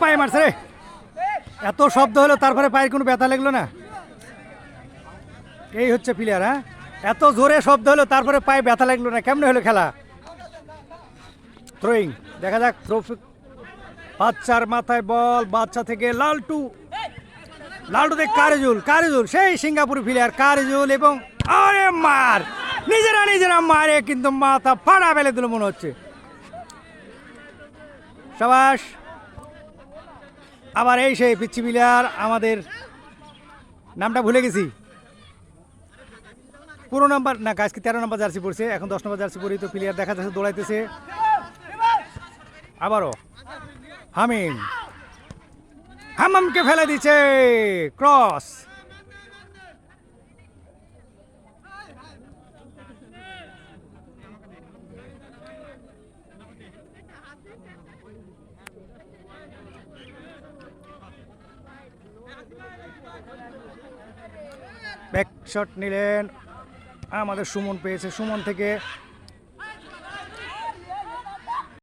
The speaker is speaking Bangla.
পায়ে মারছে রে। এত শব্দ হলো, তারপরে পায়ের কোনো ব্যথা লাগল না? এই হচ্ছে প্লেয়ার হ্যাঁ? এত জোরে শব্দ হলো, তারপরে পায়ে ব্যথা লাগল না, কেমনে হলো খেলা? থ্রোয়িং দেখা যাক থ্রো বাচ্চার মাথায় বল, বাচ্চা থেকে লালটু। লালটু দেখ, কারিজুল কারিজুল, সেই সিঙ্গাপুর প্লেয়ার কারিজুল এবং আরে মার! নিজেরা নিজেরা মারে, কিন্তু মাথা ফাড়া ফেলে দিল মনে হচ্ছে। সাবাস। আবার এই সেই পিচ্ছি প্লেয়ার আমাদের নামটা ভুলে গেছি। পুরো নাম্বার, না, আজকে তেরো নাম্বার জার্সি পড়ছে এখন দশ নম্বর জার্সি পরি তো প্লেয়ার দেখা যাচ্ছে, দৌড়াইতেছে। আবারও। হামিম। হামামকে ফেলে দিচ্ছে, ক্রস। ব্যাক শট নিলেন। আমাদের সুমন পেয়েছে। সুমন থেকে